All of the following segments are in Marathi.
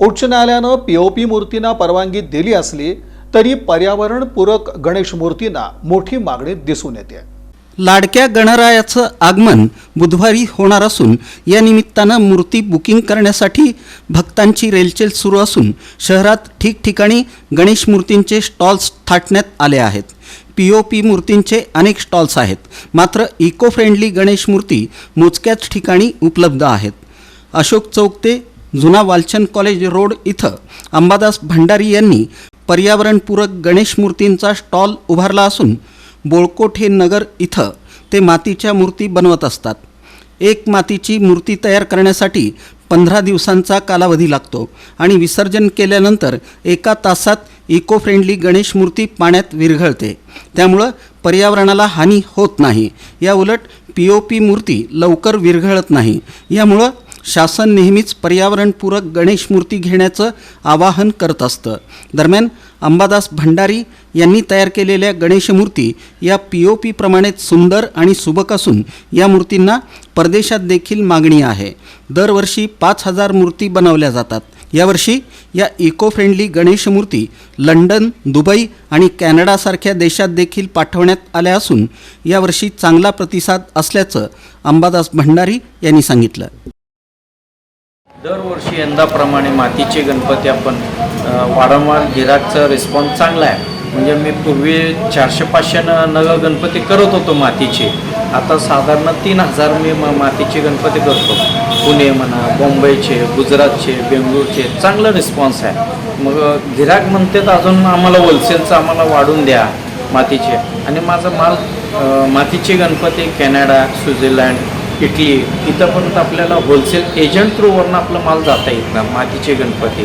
उच्च न्यायालयानं पीओपी मूर्तींना परवानगी दिली असली तरी पर्यावरणपूरक गणेश मूर्तींना मोठी मागणी दिसून येते. लाडक्या गणरायाचं आगमन बुधवारी होणार असून या निमित्तानं मूर्ती बुकिंग करण्यासाठी भक्तांची रेलचेल सुरू असून शहरात ठिकठिकाणी गणेश मूर्तींचे स्टॉल्स थाटण्यात आले आहेत. पी ओ पी मूर्तींचे अनेक स्टॉल्स आहेत मात्र इको फ्रेंडली गणेश मूर्ती मोजक्याच ठिकाणी उपलब्ध आहेत. अशोक चौक ते जुना वालचंद कॉलेज रोड इथं अंबादास भंडारी यांनी पर्यावरणपूरक गणेश मूर्तींचा स्टॉल उभारला असून बोळकोट हे नगर इथं ते मातीच्या मूर्ती बनवत असतात. एक मातीची मूर्ती तयार करण्यासाठी पंधरा दिवसांचा कालावधी लागतो आणि विसर्जन केल्यानंतर एका तासात इको फ्रेंडली गणेश मूर्ती पाण्यात विरघळते. त्यामुळं पर्यावरणाला हानी होत नाही. या उलट पी ओ पी मूर्ती लवकर विरघळत नाही. यामुळं शासन नेहमीच पर्यावरणपूरक गणेश मूर्ती घेण्याचं आवाहन करत असतं. दरम्यान अंबादास भंडारी यांनी तयार केलेल्या गणेशमूर्ती या पी ओ पी प्रमाणेच सुंदर आणि सुबक असून या मूर्तींना परदेशात देखील मागणी आहे. दरवर्षी पाच हजार मूर्ती बनवल्या जातात. यावर्षी या इको फ्रेंडली गणेशमूर्ती लंडन दुबई आणि कॅनडासारख्या देशात देखील पाठवण्यात आल्या असून यावर्षी चांगला प्रतिसाद असल्याचं अंबादास भंडारी यांनी सांगितलं. दरवर्षी यंदाप्रमाणे मातीचे गणपती आपण वारंवार गिराकचा रिस्पॉन्स चांगला आहे. म्हणजे मी पूर्वी चारशे पाचशे न नग गणपती करत होतो मातीचे. आता साधारण तीन हजार मी म मातीचे गणपती करतो. पुणे म्हणा मुंबईचे गुजरातचे बेंगळूरचे चांगलं रिस्पॉन्स आहे. मग गिराक म्हणतात अजून आम्हाला होलसेलचं आम्हाला वाढून द्या मातीचे. आणि माझा माल मातीचे गणपती कॅनडा स्वित्झर्लंड इटली इथंपर्यंत आपल्याला होलसेल एजंट थ्रूवरनं आपला माल जाता येत ना मातीचे गणपती.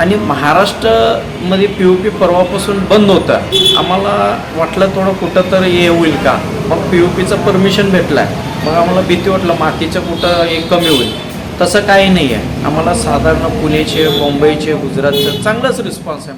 आणि महाराष्ट्रामध्ये पी ओ पी परवापासून बंद होतं. आम्हाला वाटलं थोडं कुठं तर हे होईल का? मग पी ओ पीचं परमिशन भेटलं आहे मग आम्हाला भीती वाटलं मातीचं कुठं हे कमी होईल? तसं काही नाही आहे आम्हाला साधारण पुणेचे मुंबईचे गुजरातचं चांगलाच रिस्पॉन्स आहे.